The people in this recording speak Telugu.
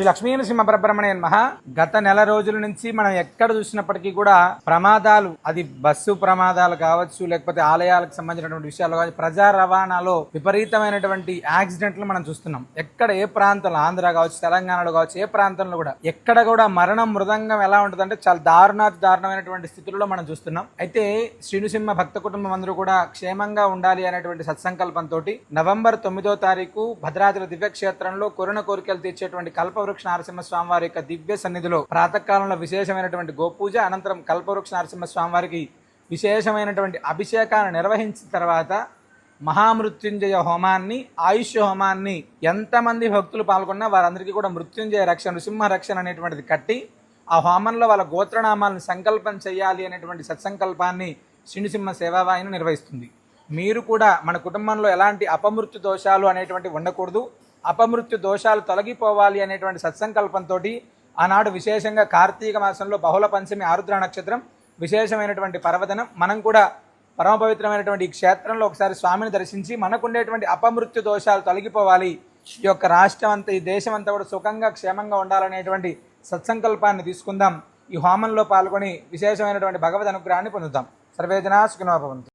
శ్రీ లక్ష్మీ నరసింహ పరబ్రహ్మణ్య మహా గత నెల రోజుల నుంచి మనం ఎక్కడ చూసినప్పటికీ కూడా ప్రమాదాలు అది బస్సు ప్రమాదాలు కావచ్చు లేకపోతే ఆలయాలకు సంబంధించినటువంటి విషయాలు కావచ్చు ప్రజా రవాణాలో విపరీతమైనటువంటి యాక్సిడెంట్లు మనం చూస్తున్నాం. ఎక్కడ ఏ ప్రాంతంలో ఆంధ్ర కావచ్చు తెలంగాణలో కావచ్చు ఏ ప్రాంతంలో కూడా ఎక్కడ కూడా మరణం మృదంగం ఎలా ఉంటుందంటే చాలా దారుణాతి దారుణమైనటువంటి స్థితుల్లో మనం చూస్తున్నాం. అయితే శ్రీనుసింహ భక్త కుటుంబం అందరూ కూడా క్షేమంగా ఉండాలి అనేటువంటి సత్సంకల్పంతో నవంబర్ తొమ్మిదో తారీఖు భద్రాద్రి దివ్యక్షేత్రంలో కొరణ కోరికలు తీర్చేటువంటి కల్పవృక్ష నరసింహ వారి యొక్క దివ్య సన్నిధిలో ప్రాతకాలంలో విశేషమైనటువంటి గోపూజ అనంతరం కల్పవృక్ష నరసింహ స్వామివారికి విశేషమైనటువంటి అభిషేకాన్ని నిర్వహించిన తర్వాత మహామృత్యుంజయ హోమాన్ని ఆయుష్ హోమాన్ని ఎంతమంది భక్తులు పాల్గొన్నా వారందరికీ కూడా మృత్యుంజయ రక్షణ నృసింహ రక్షణ అనేటువంటిది కట్టి ఆ హోమంలో వాళ్ళ గోత్రనామాలను సంకల్పం చేయాలి అనేటువంటి సత్సంకల్పాన్ని శ్రీనిసింహ సేవావాహిని నిర్వహిస్తుంది. మీరు కూడా మన కుటుంబంలో ఎలాంటి అపమృత్యు దోషాలు అనేటువంటి ఉండకూడదు. అపమృత్యు దోషాలు తొలగిపోవాలి అనేటువంటి సత్సంకల్పంతో ఆనాడు విశేషంగా కార్తీక మాసంలో బహుళ పంచమి ఆరుద్ర నక్షత్రం విశేషమైనటువంటి పర్వదనం. మనం కూడా పరమ పవిత్రమైనటువంటి ఈ క్షేత్రంలో ఒకసారి స్వామిని దర్శించి మనకుండేటువంటి అపమృత్యు దోషాలు తొలగిపోవాలి. ఈ యొక్క రాష్ట్రం అంతా ఈ దేశం అంతా కూడా సుఖంగా క్షేమంగా ఉండాలనేటువంటి సత్సంకల్పాన్ని తీసుకుందాం. ఈ హోమంలో పాల్గొని విశేషమైనటువంటి భగవద్ అనుగ్రహాన్ని పొందుతాం. సర్వేజనా సుఖినోభవంతు